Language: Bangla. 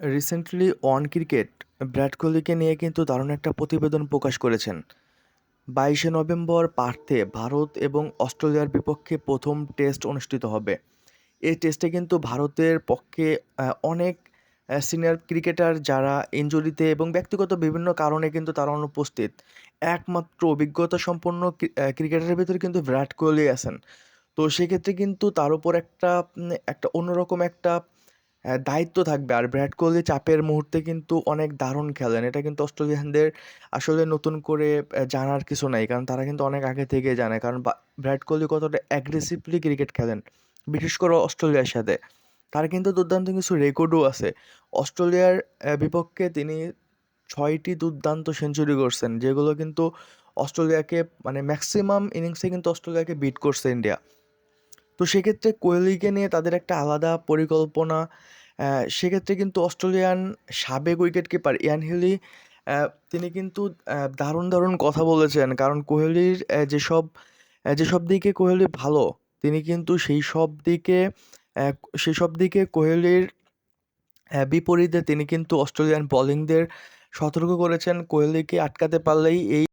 রিসেন্টলি অন ক্রিকেট বিরাট কোহলিকে নিয়ে কিন্তু দারুণ একটা প্রতিবেদন প্রকাশ করেছেন। বাইশে নভেম্বর পার্থে ভারত এবং অস্ট্রেলিয়ার বিপক্ষে প্রথম টেস্ট অনুষ্ঠিত হবে। এই টেস্টে কিন্তু ভারতের পক্ষে অনেক সিনিয়র ক্রিকেটার যারা ইনজুরিতে এবং ব্যক্তিগত বিভিন্ন কারণে কিন্তু তারা অনুপস্থিত। একমাত্র অভিজ্ঞতা সম্পন্ন ক্রিকেটারের ভিতরে কিন্তু বিরাট কোহলি আছেন। তো সেক্ষেত্রে কিন্তু তার উপর একটা একটা অন্যরকম একটা দায়িত্ব থাকবে। আর বিরাট কোহলি চাপের মুহূর্তে কিন্তু অনেক দারুণ খেলেন। এটা কিন্তু অস্ট্রেলিয়ানদের আসলে নতুন করে জানার কিছু নাই। কারণ তারা কিন্তু অনেক আগে থেকে জানে। কারণ বিরাট কোহলি কতটা অ্যাগ্রেসিভলি ক্রিকেট খেলেন, বিশেষ করে অস্ট্রেলিয়ার সাথে। তার কিন্তু দুর্দান্ত কিছু রেকর্ডও আছে। অস্ট্রেলিয়ার বিপক্ষে তিনি ছয়টি দুর্দান্ত সেঞ্চুরি করছেন যেগুলো কিন্তু অস্ট্রেলিয়াকে মানে ম্যাক্সিমাম ইনিংসে কিন্তু অস্ট্রেলিয়াকে বিট করছে ইন্ডিয়া। তো সেক্ষেত্রে কোহলিকে নিয়ে তাদের একটা আলাদা পরিকল্পনা সেক্ষেত্রে কিন্তু অস্ট্রেলিয়ান সাবেক উইকেট কিপার ইয়ান হিলি তিনি কিন্তু দারুণ দারুণ কথা বলেছেন। কারণ কোহলির যেসব যেসব দিকে কোহলি ভালো, তিনি কিন্তু সেই সব দিকে সেই সব দিকে কোহলির বিপরীতে তিনি কিন্তু অস্ট্রেলিয়ান বোলিংদের সতর্ক করেছেন। কোহলিকে আটকাতে পারলেই এই